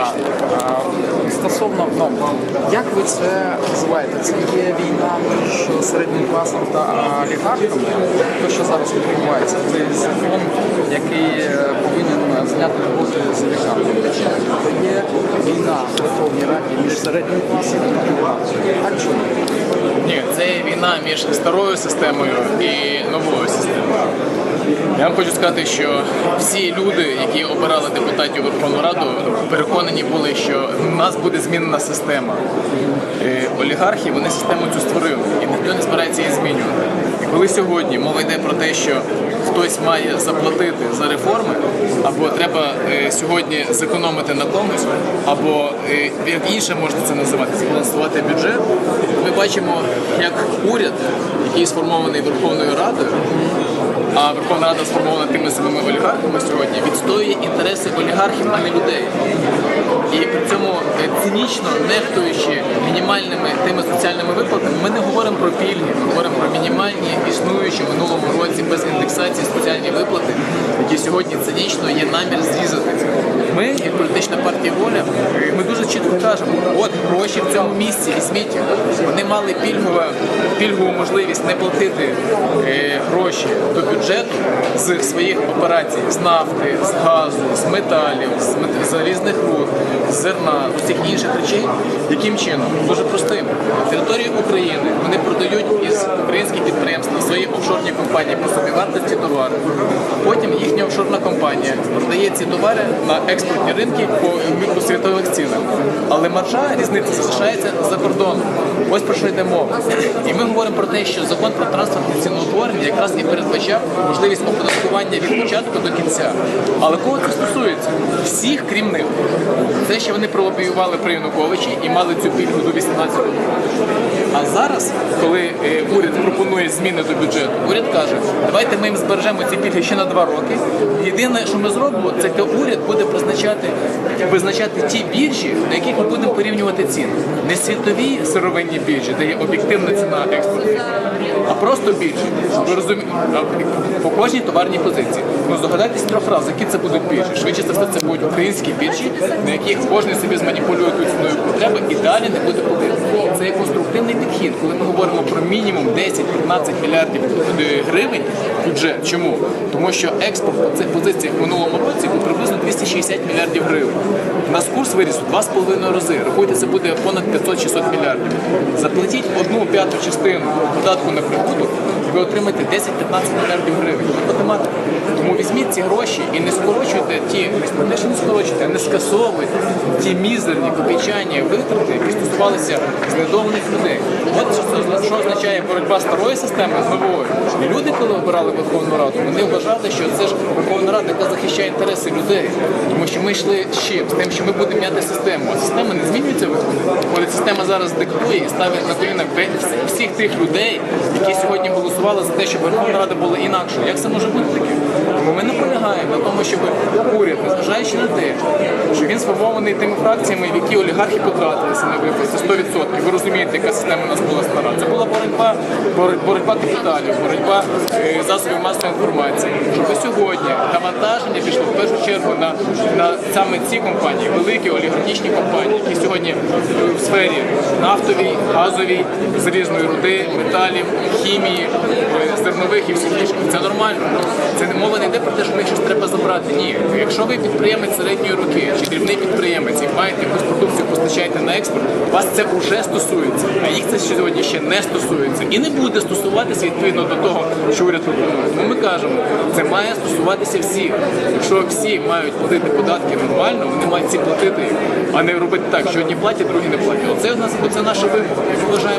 Безпечно. Стосовно ну, як ви це називаєте? Це є війна між середнім класом та олігархами. Те, що зараз відбувається, це закон, який е, повинен зняти роботи з олігархами. Це є війна в Верховній Раді між середнім класом та олігархами? Так чи ні? Це війна між старою системою і новою системою. Я вам хочу сказати, що всі люди, які обирали депутатів Верховну Раду, переконані були, що в нас буде змінена система. Е, Олігархи вони систему цю створили, і ніхто не збирається її змінювати. І коли сьогодні мова йде про те, що хтось має заплатити за реформи, або треба е, сьогодні зекономити на комусь, або е, як інше можна це називати, збалансувати бюджет, бачимо, як уряд, який сформований Верховною Радою, а Верховна Рада сформована тими самими олігархами сьогодні, відстоює інтереси олігархів, а не людей. І при цьому е, цинічно нехтуючи мінімальними тими соціальними виплатами, ми не говоримо про пільги, ми говоримо про мінімальні існуючі в минулому році без індексації соціальні виплати, які сьогодні цинічно є намір зрізати. Ми, політична партія воля, ми дуже чітко кажемо, от гроші в цьому місці їх. Вони мали пільгове, пільгову можливість не платити е, гроші до бюджету з своїх операцій з нафти, з газу, з металів, з, мет- з руд, з зерна, з усіх інших речей. Яким чином? Дуже простим. На території України вони продають із українських підприємств на свої компанії по собівартості товару. Потім їхня офшорна компанія продає ці товари на експортні ринки по, світових цінах. Але маржа різниця залишається за кордоном. Ось про що йде мова. І ми говоримо про те, що закон про транспортне ціноутворення якраз і передбачав можливість оподаткування від початку до кінця. Але кого це стосується? Всіх, крім них. Це ще вони пролобіювали при Януковичі і мали цю пільгу до 18 року. А зараз, коли е, уряд пропонує зміни до бюджету, уряд каже, давайте ми їм збережемо ці пільги ще на два роки. Єдине, що ми зробимо, це те уряд буде призначати, визначати ті біржі, на яких ми будемо порівнювати ціни. Не світові сировинні біржі, де є об'єктивна ціна експорту, а просто біржі. Ви розумієте, по кожній товарній позиції. Ну здогадайтесь трьох раз, які це будуть біржі. Швидше за все, це будуть українські біржі, на яких кожен собі зманіпулює ту ціною, яку треба, і далі не буде платити. Це є конструктивний підхід, коли ми говоримо про мінімум 10-15 мільярдів гривень бюджет. Чому? Тому що експорт по цих позиціях в минулому році був приблизно 260 мільярдів гривень. У нас курс виріс у 2,5 рази. Рахуйте, це буде понад 500-600 мільярдів. Заплатіть одну п'яту частину податку на прибуток, ви отримаєте 10-15 мільярдів гривень. Математика. Тому візьміть ці гроші і не скорочуйте ті, не що не скорочуйте, не скасовуйте ті мізерні копійчані витрати, які стосувалися знедованих людей. От що, що означає боротьба старої системи з новою. Люди, коли обирали Верховну Раду, вони вважали, що це ж Верховна Рада, яка захищає інтереси людей. Тому що ми йшли чим? З тим, що ми будемо міняти систему. А система не змінюється виходить. Система зараз диктує і ставить на коліна всіх тих людей, які сьогодні голосували за те, щоб Верховна Рада була інакшою. Як це може бути таке? Тому ми наполягаємо на тому, щоб уряд, незважаючи на те, що він сформований тими фракціями, в які олігархи потратилися на виплати 100%. Ви розумієте, яка система у нас була стара. Це була боротьба, боротьба капіталів, боротьба е, засобів масової інформації. Щоб сьогодні навантаження пішло в першу чергу на, на саме ці компанії, великі олігархічні компанії, які сьогодні в сфері нафтовій, газовій, залізної руди, металів, хімії, зернових і всіх інших. Це нормально. Це не мова не йде про те, що в них щось треба забрати. Ні. Якщо ви підприємець середньої руки чи дрібний підприємець і маєте якусь продукцію, постачаєте на експорт, вас це вже стосується, а їх це сьогодні ще не стосується. І не буде стосуватися відповідно до того, що уряд пропонує. Тому ми кажемо, це має стосуватися всіх. Якщо всі мають платити податки нормально, вони мають ці платити, а не робити так, що одні платять, другі не платять. Оце у нас це наша вимога.